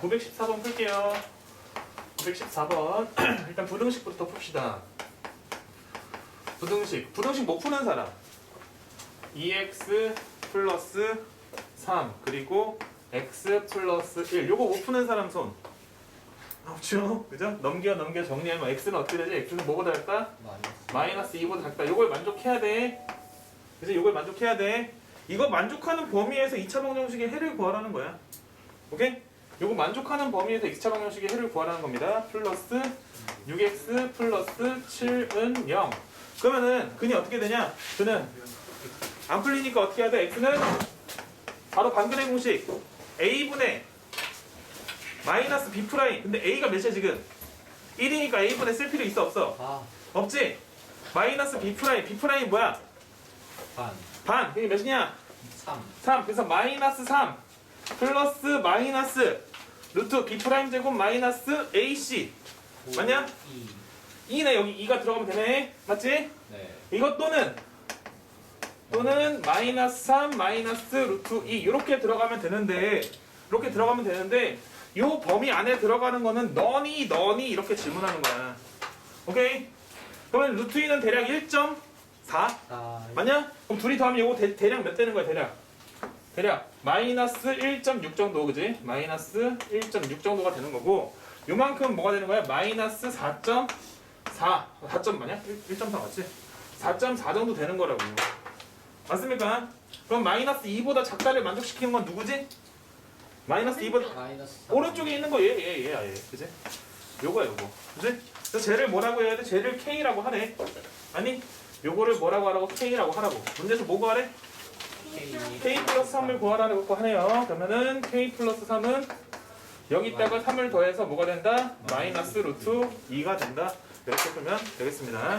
914번 풀게요. 914번. 일단 부등식부터 풉시다. 부등식. 부등식 못 푸는 사람. 2x 플러스 3 그리고 x 플러스 1 요거 못 푸는 사람 손. 없죠? 그죠? 넘겨 넘겨 정리하면 x는 어떻게 되지? x는 뭐보다 작다? 마이너스 마이너스 2보다 작다. 요걸 만족해야 돼. 그래서 요걸 만족해야 돼. 이거 만족하는 범위에서 2차 방정식의 해를 구하라는 거야. 오케이? 요거 만족하는 범위에서 2차 방정식의 해를 구하라는 겁니다. 플러스 6x 플러스 7은 0. 그러면은 근이 어떻게 되냐? 그는 안 풀리니까 어떻게 해야 돼? x는 바로 반근의 공식 a분의 마이너스 b 프라임. 근데 a가 몇이야 지금? 1이니까 a분의 쓸 필요 있어 없어? 아, 없지? 마이너스 b 프라임, b 프라임 뭐야? 반, 반, 그게 몇이냐? 3, 3, 그래서 마이너스 3 플러스 마이너스 루트 b 프라임 제곱 마이너스 ac 5, 맞냐? 2. 2네 여기 2가 들어가면 되네 맞지? 네. 이것 또는 또는 마이너스 3 마이너스 루트 2 이렇게 들어가면 되는데 이렇게 들어가면 되는데 요 범위 안에 들어가는 거는 너니 너니 이렇게 질문하는 거야 오케이? 그러면 루트 2는 대략 1.4 4, 맞냐? 그럼 둘이 더하면 이거 대, 대략 몇 되는 거야 대략? 대략 마이너스 1.6 정도 그지? 마이너스 1.6 정도가 되는 거고 요만큼 뭐가 되는 거야? 마이너스 4.4 4점 맞냐? 1.4 맞지? 4.4 정도 되는 거라고 맞습니까? 그럼 마이너스 2보다 작다를 만족시키는 건 누구지? 마이너스 2보다 마이너스 3. 오른쪽에 있는 거 얘 얘 얘야 얘 그지? 요거야 요거 그지? 그래서 쟤를 뭐라고 해야 돼? 쟤를 K라고 하래 아니 요거를 뭐라고 하라고 K라고 하라고 문제에서 뭐 구하래? K, 플러스 3을 구하라고 하네요. 그러면은 K 플러스 3은 여기다가 3을 더해서 뭐가 된다? 마이너스 루트 2가 된다. 이렇게 풀면 되겠습니다